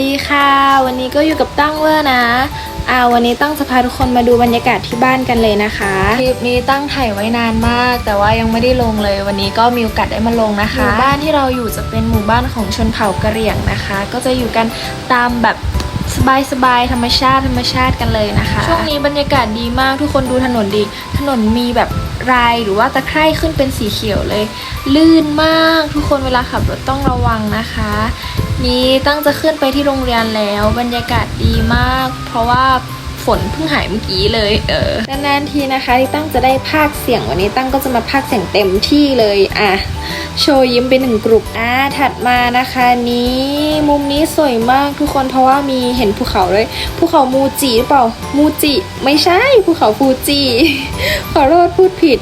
ดีค่ะ วันนี้ก็อยู่กับตั้งเวอร์นะอ่าวันนี้ตั้งจะพาทุกคนมาดูบรรยากาศที่บ้านกันเลยนะคะคลิปนี้ตั้งถ่ายไว้นานมาก แต่ว่ายังไม่ได้ลงเลย วันนี้ก็มีโอกาสได้มาลงนะคะหมู่บ้านที่เราอยู่จะเป็นหมู่บ้านของชนเผ่ากะเหรี่ยงนะคะ ก็จะอยู่กันตามแบบสบายๆธรรมชาติธรรมชาติกันเลยนะคะ ช่วงนี้บรรยากาศดีมากทุกคนดูถนนดี ถนนมีแบบ รหรือว่าตะไคร่ขึ้นเป็นสีเขียวเลย ลื่นมากทุกคนเวลาขับรถต้องระวังนะคะ นี้ตั้งจะขึ้นไปที่โรงเรียนแล้ว บรรยากาศดีมาก เพราะว่า ฝนเพิ่งหายเมื่อกี้เลย เออนานๆทีนะคะที่ตั้งจะได้ภาคเสียงวันนี้ตั้งก็จะมาภาคเสียงเต็มที่เลยอะโชว์ยิ้มไปหนึ่งกลุ่มอะถัดมานะคะนี้มุมนี้สวยมากทุกคนเพราะว่ามีเห็นภูเขาด้วยภูเขามูจิหรือเปล่ามูจิ ไม่ใช่ภูเขาฟูจิขอโทษพูดผิด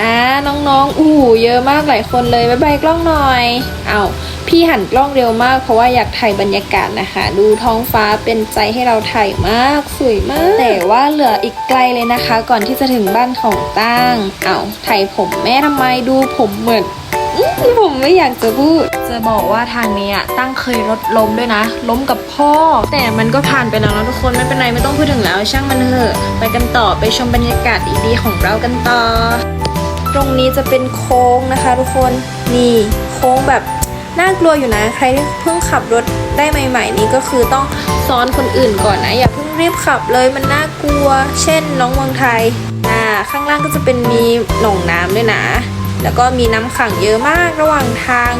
อ่าน้องๆอู้เยอะมากหลายคนเลยบายบายกล้องหน่อยเอา้า พี่หันกล้องเร็วมากเพราะว่าอยากถ่ายบรรยากาศนะคะ ดูท้องฟ้าเป็นใจให้เราถ่ายมากสวยมาก แต่ว่าเหลืออีกไกลเลยนะคะ ก่อนที่จะถึงบ้านของตั้งเอา้าถ่ายผมแม่ทำไมดูผมเหมือนอื้อผมไม่อยากจะพูด จะบอกว่าทางนี้อะตั้งเคยรถล้มด้วยนะ ล้มกับพ่อ แต่มันก็ผ่านไปแล้วนะทุกคนไม่เป็นไรไม่ต้องพูดถึงแล้ว ช่างมันเถอะ ไปกันต่อไปชมบรรยากาศดีๆของเรากันต่อ ตรงนี้จะเป็นโค้งนะคะ ทุกคนนี่โค้งแบบ น่ากลัวอยู่นะ ใครเพิ่งขับรถได้ใหม่ ๆ นี้ก็คือต้องซ้อนคนอื่นก่อนนะ อย่าเพิ่งรีบขับเลยมันน่ากลัว เช่น น้องเมืองไทยอ่าข้างล่างก็จะเป็นมีหนองน้ำด้วยนะ แล้วก็มีน้ำขังเยอะมากระหว่างทาง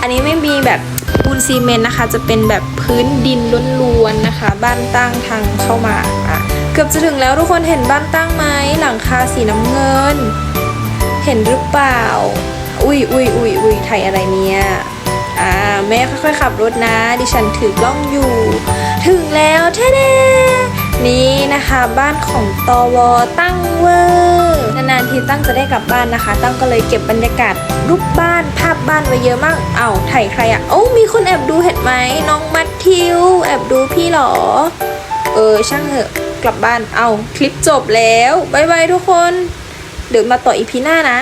อันนี้ไม่มีแบบปูนซีเมนต์นะคะ จะเป็นแบบพื้นดินล้วนๆนะคะ บ้านตั้งทางเข้ามาอะเกือบจะถึงแล้วทุกคนเห็นบ้านตั้งไหมหลังคาสีน้ำเงิน เห็นหรือเปล่า อุ้ยอุ้ยอุ้ยอุ้ยไทยอะไรเนี่ย อ่าแม่ค่อยๆขับรถนะ ดิฉันถือกล้องอยู่ ถึงแล้วเท่เดนี่นะคะบ้านของตอวอตั้งเวอร์นานๆทีตั้งจะได้กลับบ้านนะคะ ตั้งก็เลยเก็บบรรยากาศรูปบ้านภาพบ้านไว้เยอะมากเอ้าถ่ายใครอะโอ้มีคนแอบดูเห็นไหมน้องมัททิว แอบดูพี่หรอ เออช่างเถอะกลับบ้านเอาคลิปจบแล้วบายบายทุกคนเดี๋ยวมาต่ออีพีหน้านะ